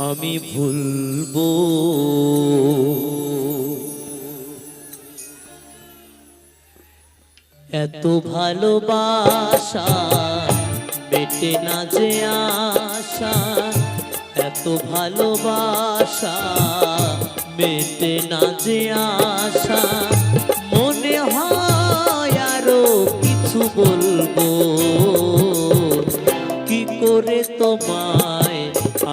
আমি ভুলবো। এত ভালোবাসা, মেটে না যে আশা। এত ভালোবাসা বেটে না যে আশা। মনে হয় আরও কিছু বলব। কি করে তোমায়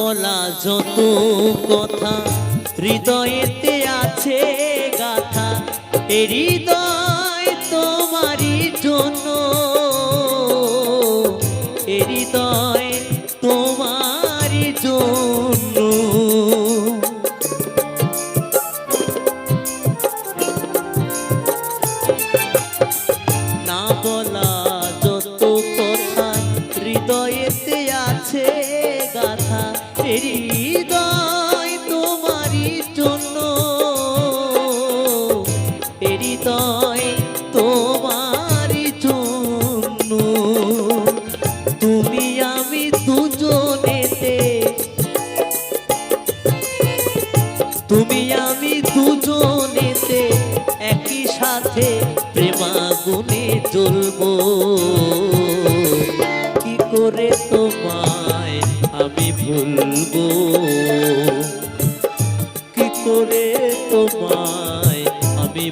বলা যত কথা। হৃদয়েতে আছে গাথা। হৃদয় তোমারই জন্য। হৃদয় তোমারই জন্য। হৃদয় তোমারই জন্য। তুমি আমি দুজনেতে। তুমি আমি দুজনেতে একই সাথে প্রেমাগুনে জ্বলবো। কি করে তোমায় আমি ভুলবো? কি করে তোমায়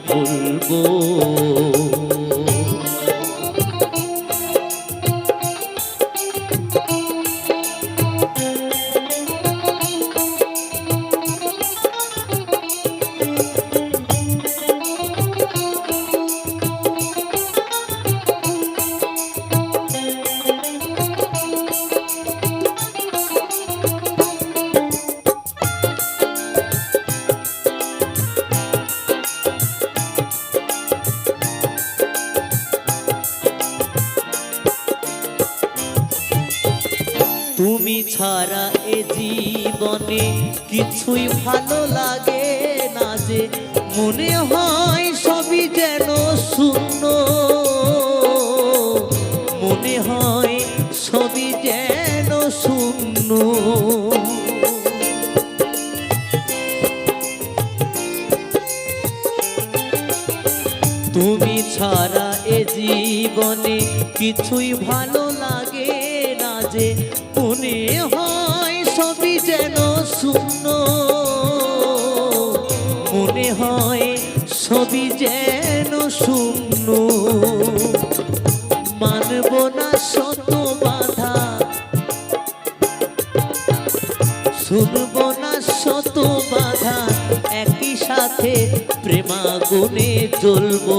আমি তুমি ছাড়া এ জীবনে কিছুই ভালো লাগে না যে মনে হয় সবই যেন শূন্য। মনে হয় সবই যেন শূন্য। তুমি ছাড়া এ জীবনে কিছুই ভালো লাগে না যে মনে হয় সবই যেন শূন্য। মনে হয় সবই যেন শূন্য। মানব না শত বাধা। শুনব না শত বাধা। একই সাথে প্রেমাগুনে জ্বলবো।